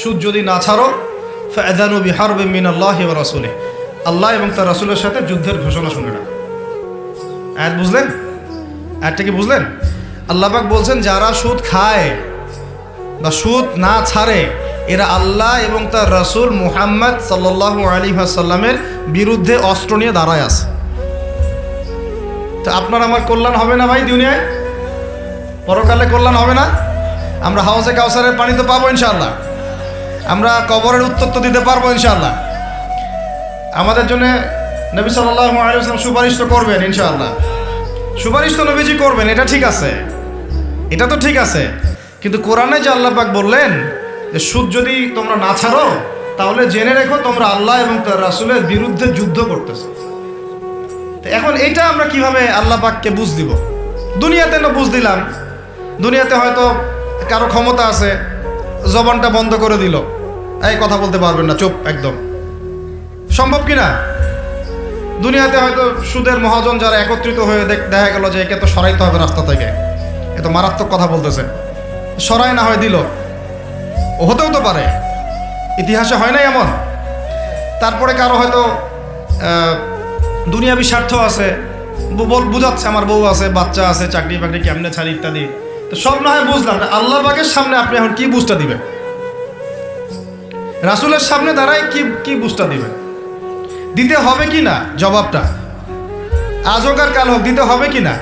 সুদ যদি না ছাড়ো, ফাআযানু বিহারবিন মিনাল্লাহি ওয়া রাসূলিহি। আল্লাহ এবং তার রাসূলের সাথে যুদ্ধের ঘোষণা শুনে না। আয়াত বুঝলেন? আয়াতটা কি বুঝলেন? আল্লাহ পাক বলছেন, যারা সুদ খায় বা সুদ না ছাড়ে, এরা আল্লাহ এবং তার রসুল মুহাম্মদ সাল্লাহ আলী সাল্লামের বিরুদ্ধে অস্ত্র নিয়ে দাঁড়ায় আছে। তো আপনার আমার কল্যাণ হবে না ভাই দুনিয়ায়? পরকালে কল্যাণ হবে না? আমরা হাউসে কাউসারের পানি তো পাবো ইনশাল্লাহ আমরা কবরের উত্তর তো দিতে পারব ইনশাল্লাহ আমাদের জন্য নবী সাল্লাহ আলিয়াল্লাম সুপারিশ তো করবেন ইনশাআল্লাহ। সুপারিশ তো নবীজি করবেন, এটা ঠিক আছে। এটা তো ঠিক আছে। কিন্তু কোরআনে যে আল্লাহ পাক বললেন যে, সুদ যদি তোমরা না ছাড়ো, তাহলে জেনে রেখো তোমরা আল্লাহ এবং তার রাসুলের বিরুদ্ধে যুদ্ধ করতেছো। তো এখন এইটা আমরা কীভাবে আল্লাহ পাককে বুঝ দিব? দুনিয়াতে না বুঝ দিলাম। দুনিয়াতে হয়তো কারও ক্ষমতা আছে, জবানটা বন্ধ করে দিল। এই কথা বলতে পারবেন না, চুপ, একদম। সম্ভব কি না? দুনিয়াতে হয়তো সুদের মহাজন যারা একত্রিত হয়ে দেখ- গেল যে একে তো সরাইতে হবে রাস্তা থেকে। এ তো মারাত্মক কথা বলতেছে সরাই না হয় দিল। হতেও তো পারে। ইতিহাসে হয় নাই এমন। তারপরে কারও হয়তো দুনিয়াবি স্বার্থ আছে বুঝাচ্ছে, আমার বউ আছে, বাচ্চা আছে চাকরি বাকরি কেমনে ছাড়ি ইত্যাদি। তো সব না হয় বুঝলাম না। আল্লাহ বাগের সামনে আপনি এখন কি বুঝটা দিবেন? রাসুলের সামনে দাঁড়ায় কি কি বুঝটা দিবেন? দিতে হবে কি না? জবাবটা। আজকার কাল হোক, দিতে হবে কি না?